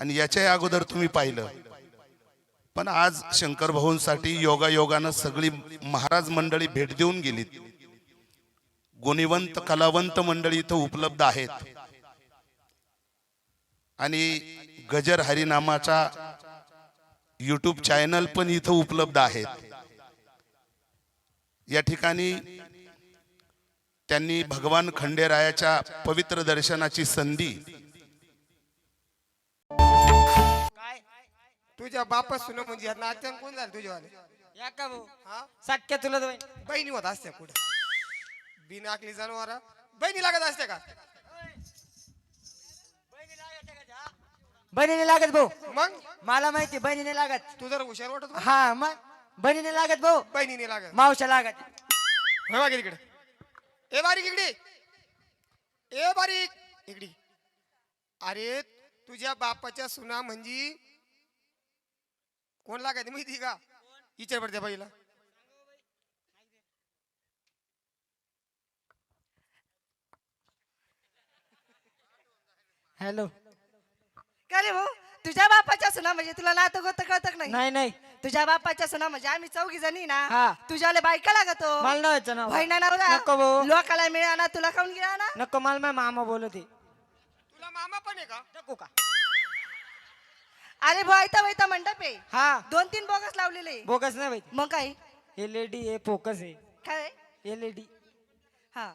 आणि याच्या अगोदर तुम्ही पाहिलं. पण आज शंकर भाऊंसाठी योगायोगानं सगळी महाराज मंडळी भेट देऊन गेलीत. गुणिवंत कलावंत मंडळी इथं उपलब्ध आहेत. आणि गजर हरिनामाचा युट्यूब चॅनल पण इथं उपलब्ध आहेत. या ठिकाणी त्यांनी भगवान खंडेरायाच्या पवित्र दर्शनाची संधी तुझ्या बापा सुन म्हणजे यात नात्यान कोण झालं तुझ्यावाले? या का भाऊ? हा? सख्या तुला दोन बहिणी होत असत्या कुठं? बिनाकली जनावर. बहिणी लागत असते का? बहिणीने लागत भाऊ. मग? मला माहिती बहिणीने लागत. तू जर हुशार वाटत होता. हा मग? बहिणीने लागत भाऊ. बहिणीने लागत. मावशा लागत. होय इकडे. ए बारीक इकडे. ए बारीक. इकडे. अरे तुझ्या बापाच्या सुना म्हणजे कोण लागायचं माहिती का? विचार पडते बाईला हॅलो. का रे भाऊ? तुझ्या बापाच्या सुना म्हणजे तुला नातं गोत कळत नाही नाही. नाही? तुझ्या बापाच्या सुना म्हणजे आम्ही चौघी जणी ना हा. तुझ्याला बायका लागतो. मला नको भाऊ. लोकाला मिळाला तुला खाऊन गेला ना नको मला मामा बोलते तुला मामा पण आहे का? नको का? अरे भाऊ ऐता वैता मंडप आहे. हा. दोन तीन बोगस लावलेले. बोगस नाही माहिती. मग काय? एलईडी आहे फोकस आहे. काय? एलईडी हा.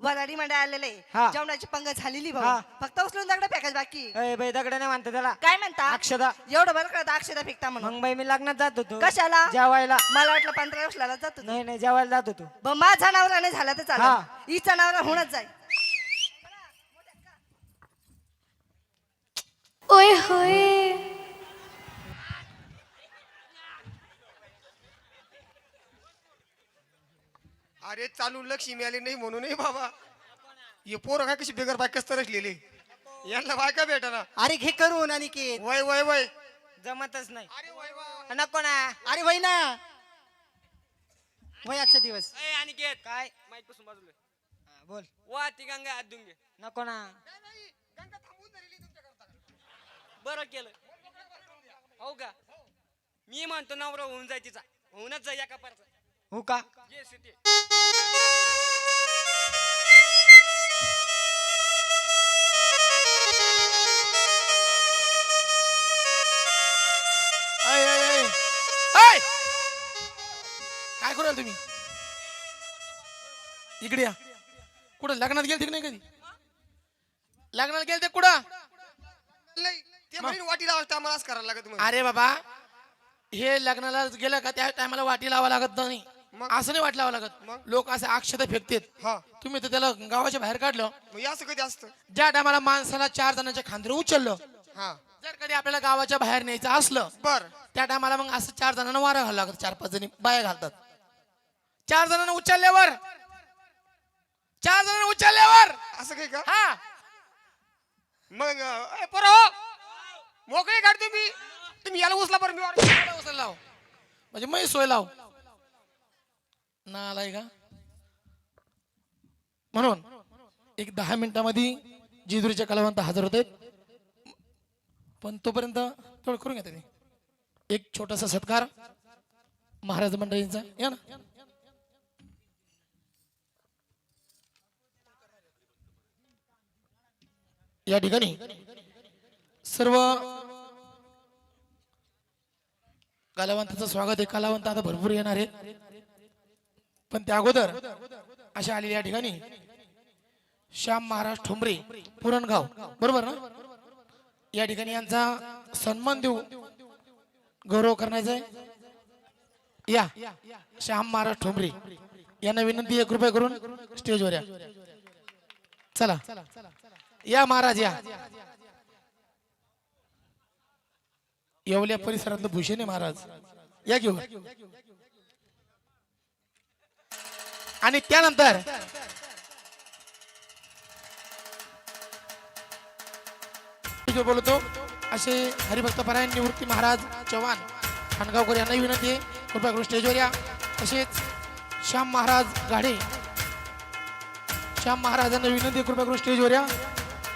वराडी मंडळ आलेले. हा. जेवणाची पंगत झालेली हा. भाऊ फक्त उचलून दगड फेकायच बाकी. अय बाई दगड नाही म्हणते त्याला. काय म्हणता? अक्षदा. एवढं बरं कळत अक्षदा फेकता म्हणून. मग बाई मी लग्नात जात होतो. कशाला? जेवायला. मला वाटलं पंधरा वर्षाला जात होतो. नाही नाही जेवायला जात होतो. ब- माझा नवरा नाही झाला तर हा. चालेल हिचा नवरा होणच जाईल. ओए होए अरे चालू लक्ष मिळाली नाही म्हणूनही बाबा. हे पोरं काय कशी बेगर बायकाच तरचलेले यांना बायका भेटा अरे घे करून आणि की वय वय वय. जमतच नाही. अरे वय वय. नको ना. अरे वय ना. वय आजचा दिवस. ए अनिकेत काय? माईकपासून बाजूला. हा, बोल. वा ती गंगा हात धुवून घे नको ना. बरं केलं. हो का? मी म्हणतो नवरा होऊन जाय तिचा. होऊनच जाय एका परचा हो का! काय करू तुम्ही? इकडे या. कुठं? लग्नात गेलते की नाही कधी? लग्नाला गेलते कुठं? नाही ते म्हणून वाटी करायला लागत म्हणे. अरे बाबा हे लग्नाला गेलं का? त्या टायमाला वाटी लावा लागत नाही. मग? असं नाही वाट लावा लागत. मग? लोक असे अक्षता फेकतेत. हा. तुम्ही तर त्याला गावाच्या बाहेर काढलं. मग हे असं कधी असतं? ज्या टायमाला माणसाला चार जणांच्या खांद्र उचललं हा. जर कधी आपल्याला गावाच्या बाहेर न्यायचं असलं बर. त्या टायमाला मग असं चार जणांना वारा घालावं लागत. चार पाच जणी बाया घालतात. चार जणांना उचलल्यावर. चार जणांना उचलल्यावर. असं काही का? हा. मग अं, ए, पोरं हो. मोकळे काढ तुम्ही. तुम्ही याला उचला बरं मी वर- त्याला उचल लाव. म्हणजे मै सोय लाव. ना आलाय का म्हणून एक दहा मिनिटामध्ये जिजुरीचे कलावंत हजर होते. पण तोपर्यंत थोडं करून घेते एक छोटासा सत्कार महाराज मंडळींचा. या ना. या ठिकाणी सर्व कलावंताचं स्वागत आहे. कलावंत आता भरपूर येणार आहे पण त्या अगोदर अशा आलेल्या या ठिकाणी श्याम महाराज ठुमरे पुरणगाव. बरोबर ना? या ठिकाणी यांचा सन्मान देऊ गौरव करण्याचा आहे. या श्याम महाराज ठोंबरे. यांना विनंती एक रुपये करून स्टेजवर या. चला. या महाराज या. येवल्या परिसरातलं भूषण आहे महाराज. या घेऊन. आणि त्यानंतर बोलतो असे हरिभक्त परायण निवृत्ती महाराज चव्हाण खानगावकर यांनाही विनंती आहे. कृपया करून स्टेजवर या. तसेच श्याम महाराज गाडे श्याम महाराजांना विनंती आहे कृपया करून स्टेजवर या.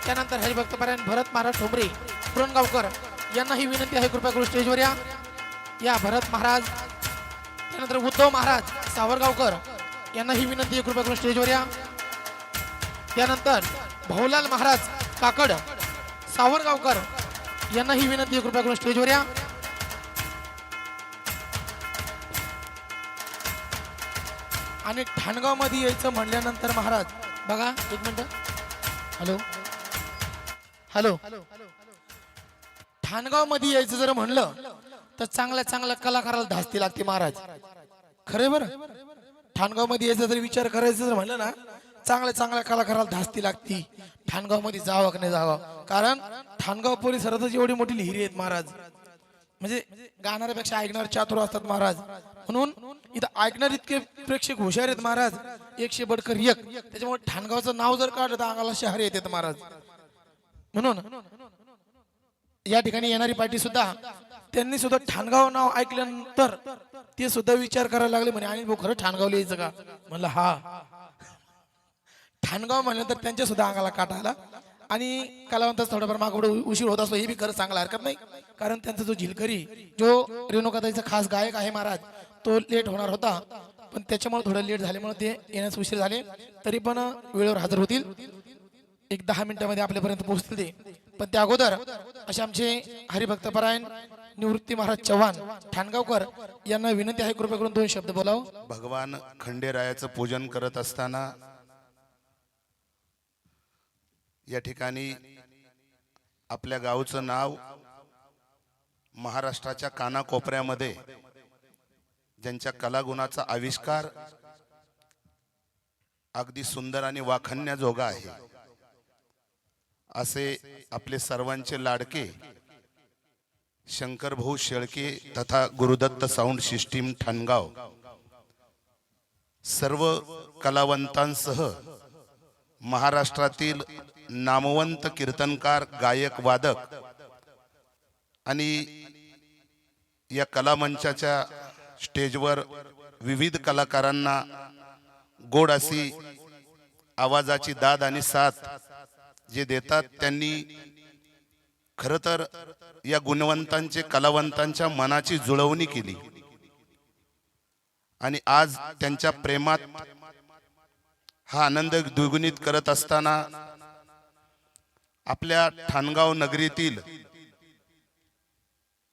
त्यानंतर हरिभक्त परायण भरत महाराज ठोंबरे पुरणगावकर यांनाही विनंती आहे कृपया करून स्टेजवर या. या भरत महाराज त्यानंतर उद्धव महाराज सावरगावकर यांना ही विनंती आहे कृपया करून स्टेजवर या. त्यानंतर भाऊलाल महाराज काकड सावरगावकर यांना ही विनंती आहे कृपया करून स्टेजवर या. आणि ठाणगावमध्ये यायचं म्हणल्यानंतर महाराज बघा एक मिनिट. हॅलो. हॅलो. ठाणगावमध्ये यायचं जर म्हणलं तर चांगल्या चांगल्या कलाकाराला धास्ती लागते महाराज. खरे बरं? ठाणगावमध्ये यायचा जर विचार करायचं जर म्हणलं ना चांगल्या चांगल्या कलाकाराला धास्ती लागती. ठाणगावमध्ये जावं की नाही जावं? कारण ठाणगाव परिसरातच एवढी मोठी लिहिरी आहेत महाराज. म्हणजे गाणाऱ्यापेक्षा ऐकणारे चातुर असतात महाराज. म्हणून इथं ऐकणारे इतके प्रेक्षक हुशार आहेत महाराज. एकशे बडकर एक. त्याच्यामुळे ठाणगावचं नाव जर काढलं तर अंगाला शहर येतात महाराज. म्हणून या ठिकाणी येणारी पार्टी सुद्धा त्यांनी सुद्धा ठाणगाव नाव ऐकल्यानंतर ते सुद्धा विचार करायला लागले म्हणे आणि भाऊ खरं ठाणगावला यायचं का? म्हणलं हा. ठाणगाव म्हणल्यानंतर त्यांच्या सुद्धा अंगाला काटा आला. आणि कलावंताच थोडाफार मागपुढे उशीर होत असतो हे बी खरं सांगायला हरकत नाही. कारण त्यांचा जो झिलकरी जो रेणुकाताईचा खास गायक आहे महाराज तो लेट होणार होता. पण त्याच्यामुळे थोडं लेट झाल्यामुळे ते येण्यास उशीर झाले. तरी पण वेळेवर हजर होतील. एक दहा मिनिटामध्ये आपल्यापर्यंत पोहोचतील ते. पण त्या अगोदर असे आमचे हरिभक्तपरायण निवृत्ती महाराज चव्हाण ठाणगावकर यांना विनंती आहे कृपया करून दोन शब्द बोलावं. भगवान खंडेरायाचं पूजन करत असताना या ठिकाणी आपल्या गावचं नाव महाराष्ट्राच्या कानाकोपऱ्यामध्ये ज्यांच्या कलागुणाचा आविष्कार अगदी सुंदर आणि वाखण्याजोगा आहे असे आपले सर्वांचे लाडके शंकर भाऊ शेळके तथा गुरुदत्त साऊंड सिस्टीम ठाणगाव. सर्व कलावंतांसह महाराष्ट्रातील नामवंत कीर्तनकार गायक वादक आणि या कलामंचाच्या स्टेजवर विविध कलाकारांना गोड अशी आवाजाची दाद आणि साथ जे देतात त्यांनी खरं तर या गुणवंतांचे कलावंतांच्या मनाची जुळवणी केली. आणि आज त्यांच्या प्रेमात हा आनंद द्विगुणित करत असताना आपल्या ठाणगाव नगरीतील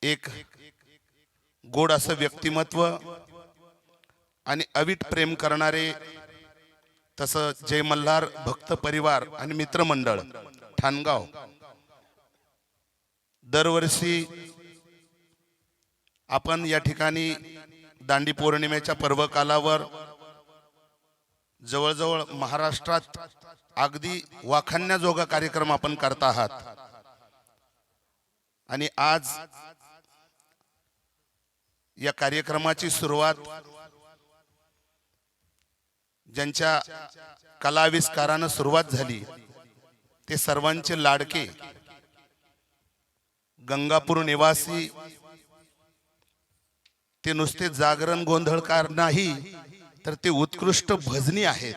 एक गोड असं व्यक्तिमत्व आणि अविट प्रेम करणारे तसं जय मल्हार भक्त परिवार आणि मित्रमंडळ ठाणगाव. दरवर्षी आपण या ठिकाणी दांडी पौर्णिमेच्या पर्वकालावर जवळजवळ महाराष्ट्रात अगदी वाखाण्याजोगा कार्यक्रम आपण करत आहात. आणि आज या कार्यक्रमाची सुरुवात ज्यांच्या कलाविष्कारानं सुरुवात झाली ते सर्वांचे लाडके गंगापूर निवासी ते नुसते जागरण गोंधळकार नाही तर ते उत्कृष्ट भजनी आहेत.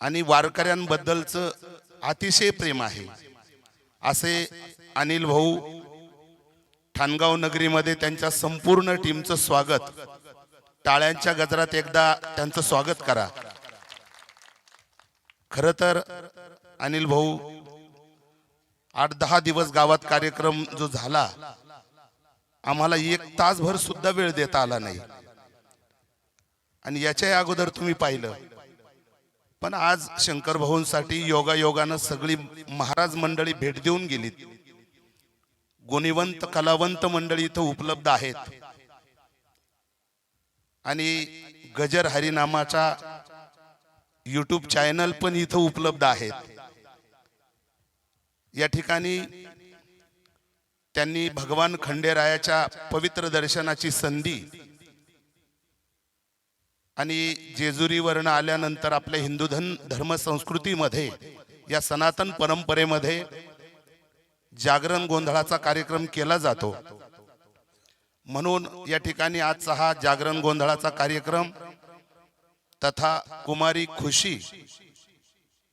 आणि वारकऱ्यांबद्दलचं अतिशय प्रेम आहे. असे अनिल भाऊ ठाणगाव नगरीमध्ये त्यांच्या संपूर्ण टीमचं स्वागत. टाळ्यांच्या गजरात एकदा त्यांचं स्वागत करा. खर तर अनिल भाऊ आठ दहा दिवस गावात कार्यक्रम जो झाला आम्हाला एक तासभर सुद्धा वेळ देता आला नाही. आणि याच्या अगोदर तुम्ही पाहिलं. पण आज शंकर भाऊंसाठी योगा योगानं सगळी महाराज मंडळी भेट देऊन गेलीत. गुणिवंत कलावंत मंडळी इथं उपलब्ध आहेत. आणि गजर हरिनामाचा युट्यूब चॅनल पण इथं उपलब्ध आहेत. या ठिकाणी त्यांनी भगवान खंडेरायाच्या पवित्र दर्शनाची संधी आणि जेजुरीवरनं आल्यानंतर आपल्या हिंदू धन धर्म संस्कृतीमध्ये या सनातन परंपरेमध्ये जागरण गोंधळाचा कार्यक्रम केला जातो. म्हणून या ठिकाणी आजचा हा जागरण गोंधळाचा कार्यक्रम तथा कुमारी खुशी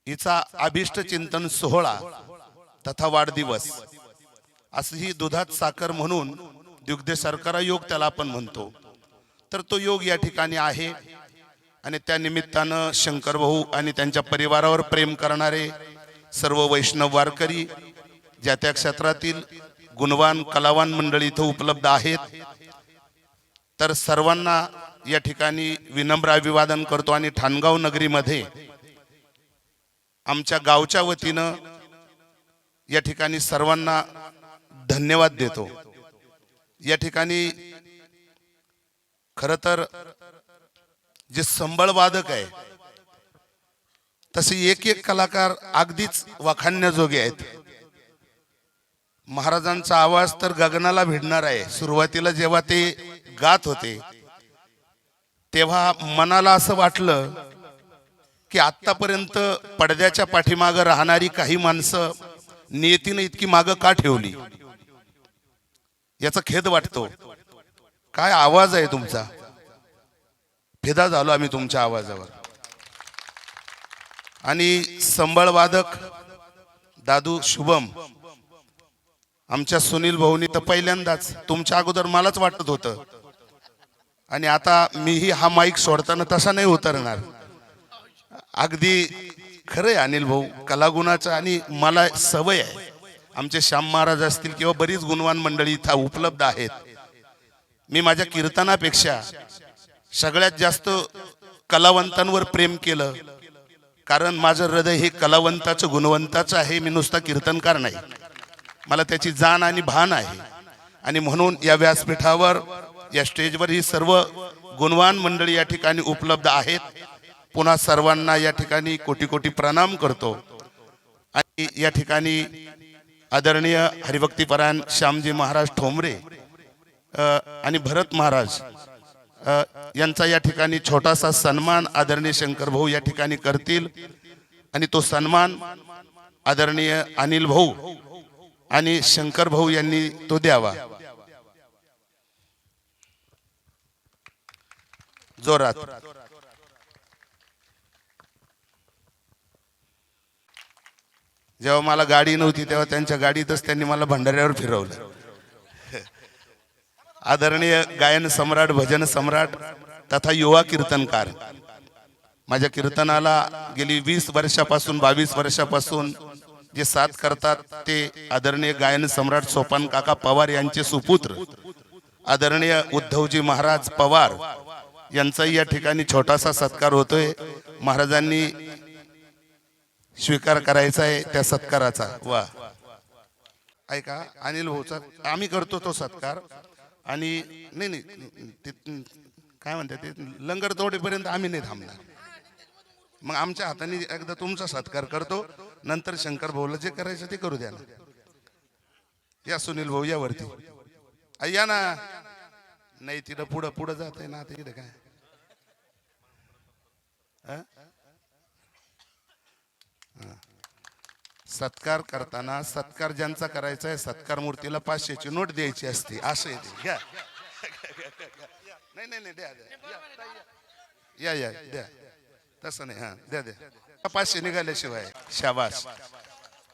हिचा अभिष्ट चिंतन सोहळा तथा वाढदिवस. असं ही दुधात साखर म्हणून दुग्ध योग त्याला आपण म्हणतो. तर तो योग या ठिकाणी आहे. आणि त्या निमित्तानं शंकर भाऊ आणि त्यांच्या परिवारावर प्रेम करणारे सर्व वैष्णव वारकरी ज्या त्या क्षेत्रातील गुणवान कलावान मंडळी इथं उपलब्ध आहेत. तर सर्वांना या ठिकाणी विनम्र अभिवादन करतो. आणि ठाणगाव नगरीमध्ये आमच्या गावच्या वतीनं या ठिकाणी सर्वांना धन्यवाद देतो. या ठिकाणी खर तर जे संबळवादक आहे तसे एक एक कलाकार अगदीच वाखाणण्याजोगे आहेत. महाराजांचा आवाज तर गगनाला भिडणार आहे. सुरुवातीला जेव्हा ते गात होते तेव्हा मनाला असं वाटलं की आतापर्यंत पडद्याच्या पाठीमागं राहणारी काही माणसं नियतीनं इतकी मागं का ठेवली? याचा खेद वाटतो. काय आवाज आहे तुमचा? फेदा झालो आम्ही तुमच्या आवाजावर. आणि संबळवादक दादू शुभम आमच्या सुनील भाऊनी तर पहिल्यांदाच तुमच्या अगोदर मलाच वाटत होतं. आणि आता मीही हा माईक सोडताना तसा नाही उतरणार. अगदी खरं आहे अनिल भाऊ कलागुणाचं आणि मला सवय आहे. आमचे श्याम महाराज असतील किंवा बरीच गुणवान मंडळी इथं उपलब्ध आहेत. मी माझ्या कीर्तनापेक्षा सगळ्यात जास्त कलावंतांवर प्रेम केलं. कारण माझं हृदय हे कलावंताचं गुणवंताचं आहे मी नुसता कीर्तनकार नाही. मला त्याची जाण आणि भान आहे. आणि म्हणून या व्यासपीठावर या स्टेजवर ही सर्व गुणवान मंडळी या ठिकाणी उपलब्ध आहेत. पुन्हा सर्वांना या ठिकाणी कोटी कोटी प्रणाम करतो. आणि या ठिकाणी आदरणीय हरिभक्तीपरायण श्यामजी महाराज ठोंबरे आणि भरत महाराज यांचा या ठिकाणी छोटासा सन्मान आदरणीय शंकर भाऊ या ठिकाणी करतील. आणि तो सन्मान आदरणीय अनिल भाऊ आणि शंकर भाऊ यांनी तो द्यावा. जोरात. जेव्हा मला गाडी नव्हती तेव्हा त्यांच्या गाडीतच त्यांनी मला भंडाऱ्यावर फिरवलं. आदरणीय गायन सम्राट भजन सम्राट तथा युवा कीर्तनकार. माझ्या कीर्तनाला गेली वीस वर्षापासून बावीस वर्षापासून जे साथ करतात ते आदरणीय गायन सम्राट सोपान काका पवार यांचे सुपुत्र. आदरणीय उद्धवजी महाराज पवार यांचाही या ठिकाणी छोटासा सत्कार होतोय. महाराजांनी स्वीकार करायचा आहे त्या सत्काराचा. वा. ऐका अनिल भाऊचा आम्ही करतो तो सत्कार. आणि नाही नाही ते काय म्हणतात ते लंगर तोडेपर्यंत आम्ही नाही थांबणार. मग आमच्या हाताने एकदा तुमचा सत्कार करतो नंतर शंकर भाऊला जे करायचं ते करू द्या ना. या सुनील भाऊ यावरती या ना. नाही तिथं पुढं पुढं जात आहे ना आता इथं काय? सत्कार करताना सत्कार ज्यांचा करायचा आहे सत्कार मूर्तीला पाचशेची नोट द्यायची असते असं येते घ्या. नाही नाही नाही द्या द्या. या या द्या. तसं नाही हा द्या द्या. पाचशे निघाल्याशिवाय शाबास.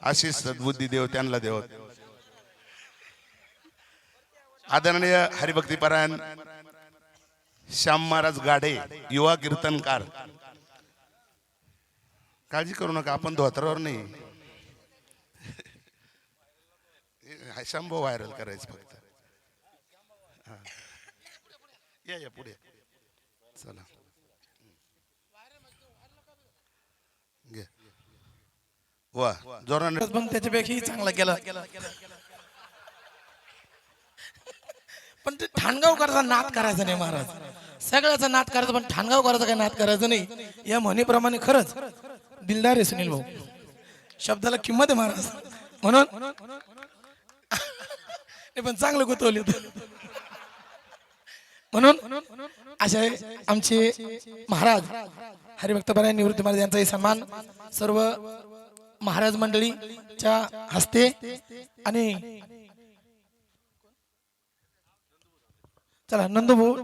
अशी सद्बुद्धी देव त्यांना देव. आदरणीय हरिभक्तीपरायण श्याम महाराज गाडे युवा कीर्तनकार. काळजी करू नका आपण धोत्रावर नाही. हा शंभो व्हायरल करायचं फक्त. हा. या या पुढे. चला. घे. वा. जोराने. मग त्याच्यापेक्षाही चांगला केला. पण ते ठाणगावकरचा नाद करायचा नाही महाराज. सगळ्याचा नाद करायचा पण ठाणगावकरचा काही नाद करायचा नाही. या म्हणीप्रमाणे खरंच दिलदार आहे सुनील भाऊ. शब्दाला किंमत आहे महाराज. म्हणून ते पण चांगलं गुतवले म्हणून असे आमचे महाराज हरिभक्तपरायण निवृत्ती महाराज यांचाही सन्मान सर्व महाराज मंडळीच्या हस्ते आणि चला नंदभाऊ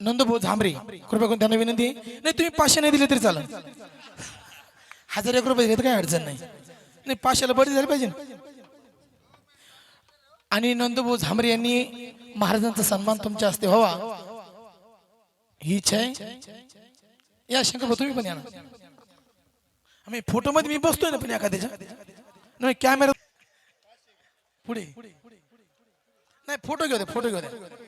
नंदभाऊ झांबरे कृपया करून त्यांना विनंती. नाही तुम्ही पाचशे नाही दिले तरी चालेल. हजार एक रुपये घेत काही अडचण नाही. नाही पाचशेला बरी झाली पाहिजे ना. आणि नंदभाऊ झांबरे यांनी महाराजांचा सन्मान तुमच्या हस्ते व्हावा. ही इच्छा आहे. या शंकर तुम्ही पण या ना. आम्ही फोटो मध्ये मी बसतोय ना पण एखाद्याच्या. नाही कॅमेरा पुढे. नाही फोटो घेऊ दे फोटो घेऊ दे.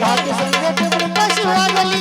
भाग्य संघ